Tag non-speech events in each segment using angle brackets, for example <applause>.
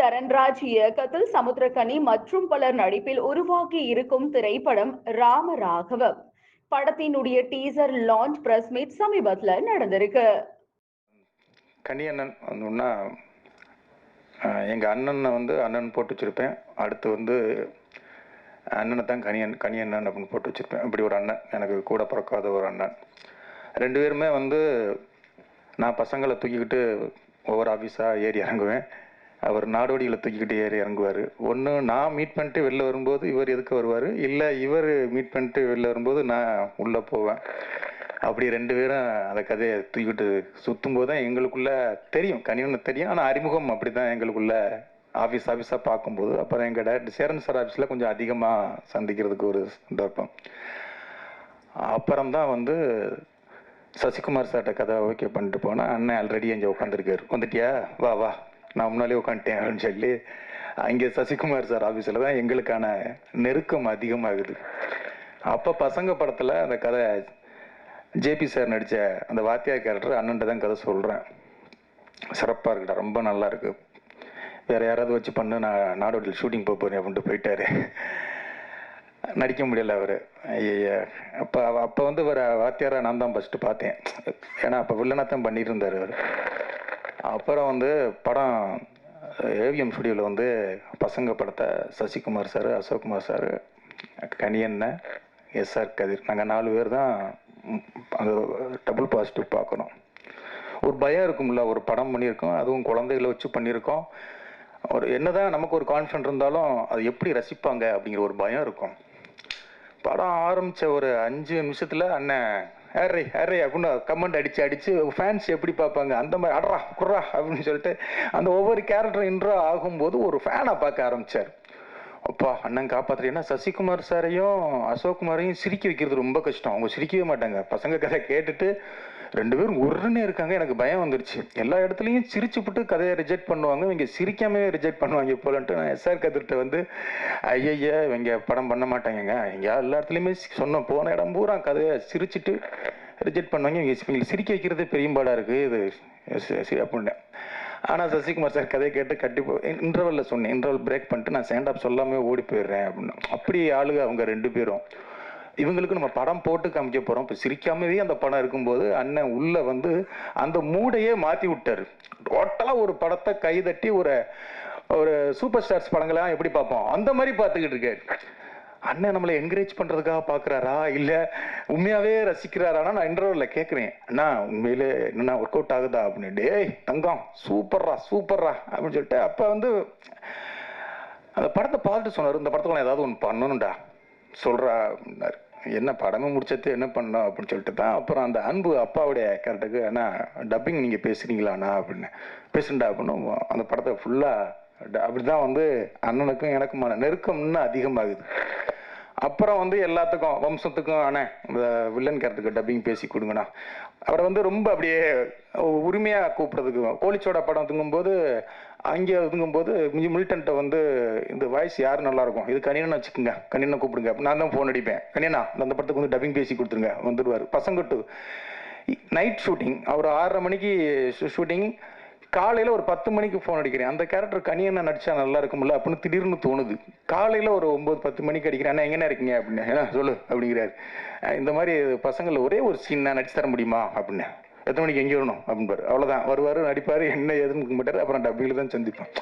தரன்ராஜ் இயக்கத்தில் சமுத்திரக்கனி மற்றும் பலர் நடிப்பில் உருவாக்கி இருக்கும் திரைப்படம் ராமராகவம். படத்தினுடைய டீசர் லான்ச் பிரஸ் மீட் சமீபத்தில் நடந்திருக்கு. கனியண்ணன் வந்தோன்னா எங்கள் அண்ணனை வந்து அண்ணன் போட்டு வச்சுருப்பேன். அடுத்து வந்து அண்ணனை தான் கனியன் கனியண்ணன் அப்படின்னு போட்டு வச்சுருப்பேன். இப்படி ஒரு அண்ணன் எனக்கு கூட பிறக்காத ஒரு அண்ணன். ரெண்டு பேருமே வந்து நான் பசங்களை தூக்கிக்கிட்டு ஒவ்வொரு ஆஃபீஸாக ஏறி இறங்குவேன். அவர் நாடோடிகளை தூக்கிக்கிட்டு ஏறி இறங்குவார். ஒன்று நான் மீட் பண்ணிட்டு வெளில வரும்போது இவர் எதுக்கு வருவார்? இல்லை இவர் மீட் பண்ணிட்டு வெளில வரும்போது நான் உள்ளே போவேன். அப்படி ரெண்டு பேரும் அந்த கதையை தூக்கிட்டு சுற்றும் போது தான் எங்களுக்குள்ளே தெரியும். கனியன்னு தெரியும். ஆனால் அறிமுகம் அப்படி தான் எங்களுக்குள்ளே ஆஃபீஸ் ஆஃபீஸாக பார்க்கும்போது. அப்புறம் எங்கள் டேரக்டர் சேரன் சார் ஆஃபீஸில் கொஞ்சம் அதிகமாக சந்திக்கிறதுக்கு ஒரு சந்தர்ப்பம். அப்புறம் தான் வந்து சசிகுமார் சார்கிட்ட கதை ஓகே பண்ணிட்டு போனால் அண்ணன் ஆல்ரெடி இங்கே உட்காந்துருக்காரு வந்துட்டியா? வா வா. நான் முன்னாலே உட்காந்துட்டேன் அப்படின்னு சொல்லி அங்கே சசிகுமார் சார் ஆஃபீஸில் தான் எங்களுக்கான நெருக்கம் அதிகமாகுது. அப்போ பசங்க படத்தில் அந்த கதை ஜேபி சார் நடித்த அந்த வாத்தியார் கேரக்டர் அண்ணன்ட்டு தான் கதை சொல்கிறேன் சிறப்பாக இருக்குடா ரொம்ப நல்லா இருக்கு. வேறு யாராவது வச்சு பண்ணு நான் நாடோடியில் ஷூட்டிங் போக போகிறேன் அப்படின்ட்டு போயிட்டாரு. நடிக்க முடியல அவர். ஐயா அப்போ அப்போ வந்து வர வாத்தியாரை நான் தான் ஃபஸ்ட்டு பார்த்தேன். ஏன்னா அப்போ வில்லனாக தான் பண்ணிட்டு இருந்தார் அவர். அப்புறம் வந்து படம் ஏவிஎம் ஸ்டுடியோவில் வந்து பசங்க படத்தை Sasikumar sir Ashokkumar sir Kaniyannan SR Kathir. நாங்கள் நாலு பேர் தான் அது அந்த டபுள் பாசிட்டிவ் பார்க்குறோம் ஒரு பயம் இருக்கும்ல ஒரு படம் பண்ணியிருக்கோம் அதுவும் குழந்தைகளை வச்சு பண்ணியிருக்கோம். ஒரு என்னதான் நமக்கு ஒரு கான்ஃபிடன்ட் இருந்தாலும் அது எப்படி ரசிப்பாங்க அப்படிங்கிற ஒரு பயம் இருக்கும். படம் ஆரம்பித்த ஒரு அஞ்சு நிமிஷத்தில் அண்ணன் ஹேரே ஹேரே அப்படின்னு கமெண்ட் அடிச்சு அடிச்சு ஃபேன்ஸ் எப்படி பார்ப்பாங்க? அந்த மாதிரி அட்ரா குர்ரா அப்படின்னு சொல்லிட்டு அந்த ஒவ்வொரு கேரக்டர் இன்ட்ரோ ஆகும்போது ஒரு ஃபேனை பார்க்க ஆரம்பிச்சார். அப்பா அண்ணன் காப்பாத்துறீங்கன்னா சசிகுமார் சாரையும் அசோக் குமாரையும் சிரிக்க வைக்கிறது ரொம்ப கஷ்டம். அவங்க சிரிக்கவே மாட்டாங்க. பசங்க கதை கேட்டுட்டு ரெண்டு பேரும் உருன்னு இருக்காங்க எனக்கு பயம் வந்துருச்சு. எல்லா இடத்துலையும் சிரிச்சு விட்டு கதையை ரிஜெக்ட் பண்ணுவாங்க இவங்க சிரிக்காமவே ரிஜெக்ட் பண்ணுவாங்க போலன்ட்டு நான் எஸ்ஆர் கதிர்கிட்ட வந்து ஐயய்யா இவங்க படம் பண்ண மாட்டாங்கங்க. எங்கேயா எல்லா இடத்துலையுமே சொன்னோம் போன இடம் பூரா கதையை சிரிச்சுட்டு ரிஜெக்ட் பண்ணுவாங்க. இவங்க இவங்களுக்கு சிரிக்க வைக்கிறதே பெரியம்பாடாக இருக்குது இது அப்படின்னு அப்படின்னேன் ஆனால் சசிகுமார் சார் கதையை கேட்டு கட்டி இன்டர்வலில் சொன்னேன். இன்டர்வல் பிரேக் பண்ணிட்டு நான் ஸ்டாண்ட் அப் சொல்லாமே ஓடி போயிடுறேன் அப்படின்னு. அப்படி ஆளுங்க அவங்க ரெண்டு பேரும். இவங்களுக்கு நம்ம படம் போட்டு காமிக்க போகிறோம் இப்போ சிரிக்காமவே அந்த படம் இருக்கும்போது அண்ணன் உள்ளே வந்து அந்த மூடையே மாற்றி விட்டாரு. டோட்டலாக ஒரு படத்தை கைதட்டி ஒரு ஒரு சூப்பர் ஸ்டார்ஸ் படங்கள்லாம் எப்படி பார்ப்போம்? அந்த மாதிரி பார்த்துக்கிட்டு இருக்காரு. அண்ணன் நம்மளை என்கரேஜ் பண்ணுறதுக்காக பார்க்குறாரா? இல்லை உண்மையாகவே ரசிக்கிறாரானா நான் இன்டர்வியூல கேட்குறேன் அண்ணா உண்மையிலே என்னண்ணா ஒர்க் அவுட் ஆகுதா? அப்படின்னு. டேய் தங்கம் சூப்பர்ரா சூப்பர்ரா அப்படின்னு சொல்லிட்டு. அப்போ வந்து அந்த படத்தை பார்த்துட்டு சொன்னார். இந்த படத்துக்கு நான் ஏதாவது ஒன்று பண்ணணும்டா. சொல்கிறா அப்படின்னாரு. என்ன படமும் முடிச்சது என்ன பண்ணோம் அப்படின்னு சொல்லிட்டு தான் அப்புறம் அந்த அன்பு அப்பாவுடைய கேரக்டருக்கு அண்ணா டப்பிங் நீங்கள் பேசுகிறீங்களாண்ணா அப்படின்னு. பேசுண்டா அப்படின்னு. அந்த படத்தை ஃபுல்லாக அப்படி தான் வந்து அண்ணனுக்கும் எனக்குமான நெருக்கம் இன்னும் அதிகமாகுது. அப்புறம் வந்து எல்லாத்துக்கும் வம்சத்துக்கும் அண்ணே இந்த வில்லன் கேரக்டருக்கு டப்பிங் பேசி கொடுங்கண்ணா. அவரை வந்து ரொம்ப அப்படியே உரிமையாக கூப்பிட்றதுக்கு கோழிச்சோட படம் தூங்கும்போது அங்கே தூங்கும்போது மில்டன்ட்ட வந்து இந்த வாய்ஸ் யார் நல்லாயிருக்கும்? இது கணினன் வச்சுக்கோங்க. கனியனை கூப்பிடுங்க. நான் தான் ஃபோன் அடிப்பேன். கணினா அந்த படத்துக்கு வந்து டப்பிங் பேசி கொடுத்துருங்க. வந்துடுவார் பசங்க நைட் ஷூட்டிங் அவர் ஆறரை மணிக்கு ஷூட்டிங் காலையில் ஒரு பத்து மணிக்கு ஃபோன் அடிக்கிறேன். அந்த கேரக்டர் கனியண்ணா நடிச்சா நல்லா இருக்கும்ல அப்படின்னு திடீர்னு தோணுது. காலையில் ஒரு ஒம்பது பத்து மணிக்கு அடிக்கிறேன். அண்ணா எங்கே இருக்கீங்க? அப்படின்னு. "ஏண்ணா, சொல்லு அப்படிங்கிறாரு. இந்த மாதிரி பசங்களில் ஒரே ஒரு சீன் நான் நடிச்சு தர முடியுமா? அப்படின்னு. எத்தனை மணிக்கு எங்கே வரணும்? அப்படின்பாரு அவ்வளோதான் வருவார் நடிப்பார் என்ன ஏதுன்னு மாட்டார். அப்புறம் டப்பியில் தான் சந்திப்போம்.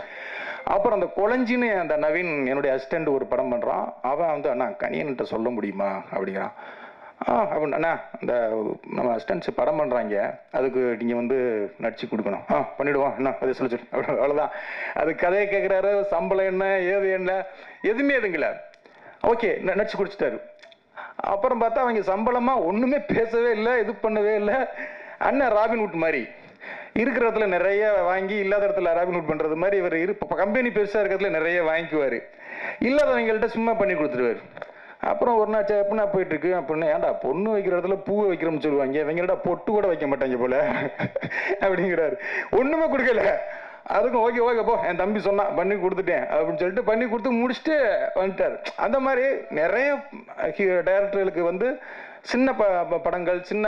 அப்புறம் அந்த குழஞ்சின்னு அந்த நவீன் என்னுடைய அசிஸ்டண்ட் ஒரு படம் பண்ணுறான் அவன் வந்து அண்ணா கனியன்கிட்ட சொல்ல முடியுமா? அப்படிங்கிறான். ஆ அப்படின்னு அண்ணா இந்த நம்ம அசிஸ்டன்ஸ் படம் பண்ணுறாங்க அதுக்கு நீங்கள் வந்து நடிச்சு கொடுக்கணும். ஆ பண்ணிவிடுவோம் என்ன அதை சொல்லி அவ்வளோதான். அது கதையை கேட்குறாரு சம்பளம் என்ன ஏது என்ன எதுவுமே எதுங்கள ஓகே நடிச்சு குடிச்சிட்டாரு அப்புறம் பார்த்தா அவங்க சம்பளமாக ஒன்றுமே பேசவே இல்லை இது பண்ணவே இல்லை. அண்ணன் ராபின்வுட் மாதிரி. இருக்கிற இடத்துல நிறைய வாங்கி இல்லாத இடத்துல ராபின்வுட் பண்ணுறது மாதிரி இவர் இரு கம்பெனி பெருசாக இருக்கிறதுல நிறைய வாங்கிக்குவார். இல்லாதவங்கள்ட்ட சும்மா பண்ணி கொடுத்துருவாரு. அப்புறம் ஒரு நாள் எப்படின்னா போயிட்டு இருக்கு அப்படின்னு ஏன்டா பொண்ணு வைக்கிற இடத்துல பூவை வைக்கிறோம்னு சொல்லுவாங்க. இவங்கடா பொட்டு கூட வைக்க மாட்டாங்க போல. <laughs> அப்படிங்கிறாரு. ஒண்ணுமே கொடுக்கல. அதுக்கும் ஓகே ஓகே போ. என் தம்பி சொன்னான் பண்ணி கொடுத்துட்டேன். அப்படின்னு சொல்லிட்டு பண்ணி கொடுத்து முடிச்சுட்டு வந்துட்டார். அந்த மாதிரி நிறைய டைரக்டர்களுக்கு வந்து சின்ன ப படங்கள் சின்ன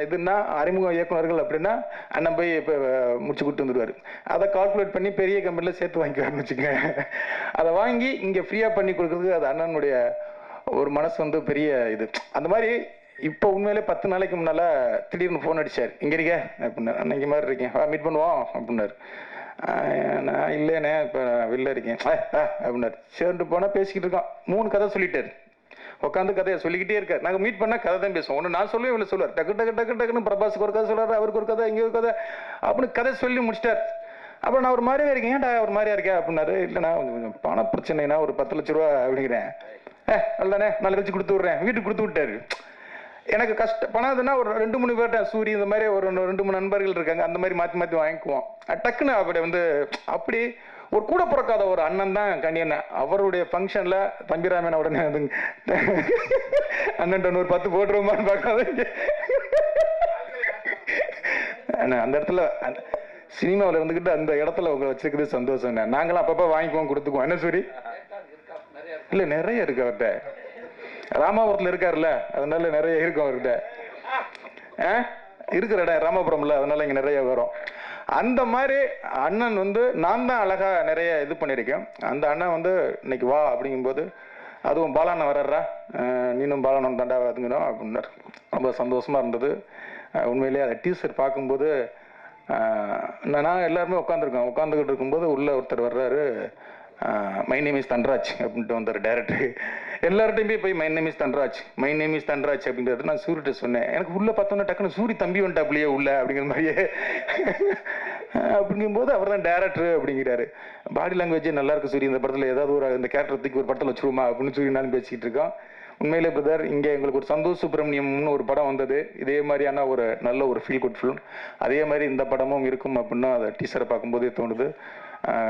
இதுன்னா அறிமுக இயக்குனர்கள் அப்படின்னா அண்ணன் போய் இப்போ முடிச்சு கொடுத்து வந்துடுவார். அதை கால்குலேட் பண்ணி பெரிய கம்பெனியில் சேர்த்து வாங்கிக்குவாருன்னு வச்சுக்கோங்க. அதை வாங்கி இங்கே ஃப்ரீயாக பண்ணி கொடுக்குறதுக்கு அது அண்ணனுடைய ஒரு மனசு வந்து பெரிய இது. அந்த மாதிரி இப்போ உண்மையிலே பத்து நாளைக்கு முன்னால் திடீர்னு ஃபோன் அடிச்சார். இங்கே இருக்க. அப்படின்னு. அன்னைக்கு மாதிரி இருக்கேன். வா மீட் பண்ணுவோம். அப்படின்னாரு. நான் இல்லைண்ணே. இப்போ வெளில இருக்கேன். அப்படின்னாரு. சேர்ந்து போனால் பேசிக்கிட்டு இருக்கோம் மூணு கதை சொல்லிட்டாரு. உட்காந்து கதையை சொல்லிக்கிட்டே இருக்காரு. நாங்கள் மீட் பண்ணால் கதை தான் பேசுவோம். ஒன்று நான் சொல்லுவேன் இவ்வளோ சொல்லுவார். டக்கு டக்கு டக்கு டக்குன்னு பிரபாஸுக்கு ஒரு கதை சொல்றாரு. அவருக்கு ஒரு கதை இங்கே ஒரு கதை அப்படின்னு கதை சொல்லி முடிச்சிட்டார். அப்புறம் நான் ஒரு மாதிரியே இருக்கேன். ஏன்டா ஒரு மாதிரியா இருக்கேன் அப்படின்னாரு. இல்லைண்ணா கொஞ்சம் கொஞ்சம் பண பிரச்சனைனா ஒரு பத்து லட்ச ரூபா அப்படிங்கிறேன். ஏ அல்லண்ணே நாலு கழிச்சு கொடுத்து விட்றேன். வீட்டுக்கு கொடுத்து விட்டாரு. எனக்கு கஷ்ட பணம் ஒரு ரெண்டு மூணு பேர்ட்ட சூரி இந்த மாதிரி ஒரு ரெண்டு மூணு நண்பர்கள் இருக்காங்க. அந்த மாதிரி மாற்றி மாற்றி வாங்கிக்குவோம். டக்குன்னு அப்படி வந்து அப்படி ஒரு கூட பிறக்காத ஒரு அண்ணன் தான் கண்ணியண்ணன் அவருடைய ஃபங்க்ஷனில் தம்பிராமன் உடனே வந்து அண்ணன் ஒரு பத்து போட்டுருவோமான்னு பார்க்காதீங்க அண்ணா, அந்த இடத்துல அந்த சினிமாவில் இருந்துக்கிட்டு அந்த இடத்துல உங்களை வச்சிருக்கிறது சந்தோஷம் நாங்களாம் அப்பப்போ வாங்கிக்குவோம் கொடுத்துக்குவோம். என்ன சூரி? இல்லை நிறைய இருக்கு அவர்கிட்ட. ராமாபுரத்தில் இருக்காருல்ல அதனால நிறைய இருக்கும் அவர்கிட்ட. ஆ? இருக்கிற இடம் ராமபுரம்ல அதனால இங்கே நிறைய வரும். அந்த மாதிரி அண்ணன் வந்து நான் தான் அழகா நிறைய இது பண்ணியிருக்கேன். அந்த அண்ணன் வந்து இன்னைக்கு வா அப்படிங்கும்போது அதுவும் பாலாண்ணன் வர்றா நீனும் பாலாண்ணன் தாண்டா அதுங்கணும் அப்படின்னாரு. ரொம்ப சந்தோஷமா இருந்தது. உண்மையிலேயே அதை டீசர் பார்க்கும்போது நான் நான் எல்லாருமே உட்காந்துருக்கோம் உட்காந்துக்கிட்டு இருக்கும்போது உள்ள ஒருத்தர் வர்றாரு. மை நேம் இஸ் தன்ராஜ் அப்படின்ட்டு வந்தார் டேரக்டர் எல்லார்ட்டையுமே போய் my name is Dhanraj my name is Dhanraj அப்படின்றது நான் சூரிட்ட சொன்னேன். எனக்கு உள்ளே பார்த்தோன்னா டக்குன்னு சூரி தம்பி வந்துட்டாப்லையே உள்ள அப்படிங்கிற மாதிரியே. அப்படிங்கும்போது அவர் தான் டேரக்டர் அப்படிங்கிறாரு. பாடி லாங்குவேஜே நல்லா இருக்கு சூரி இந்த படத்தில் ஏதாவது ஒரு இந்த கேரக்டர் ஒரு படத்தில் வச்சுருமா அப்படின்னு சொல்லி நான் பேசிக்கிட்டு இருக்கோம். உண்மையிலே பிரதர் இங்கே எங்களுக்கு ஒரு சந்தோஷ் சுப்பிரமணியம்னு ஒரு படம் வந்தது. இதே மாதிரியான ஒரு நல்ல ஒரு ஃபீல் குட் ஃபிலிம் அதே மாதிரி இந்த படமும் இருக்கும் அப்படின்னா அதை டீச்சரை பார்க்கும்போதே தோணுது.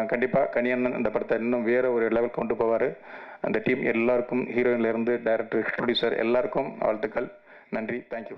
கண்டிப்பாக கனியண்ணன் இந்த படத்தை இன்னும் வேறு ஒரு லெவல் கொண்டு போவார். அந்த டீம் எல்லாருக்கும் ஹீரோயின்லேருந்து டைரக்டர் ப்ரொடியூசர் எல்லாருக்கும் வாழ்த்துக்கள். நன்றி. தேங்க்யூ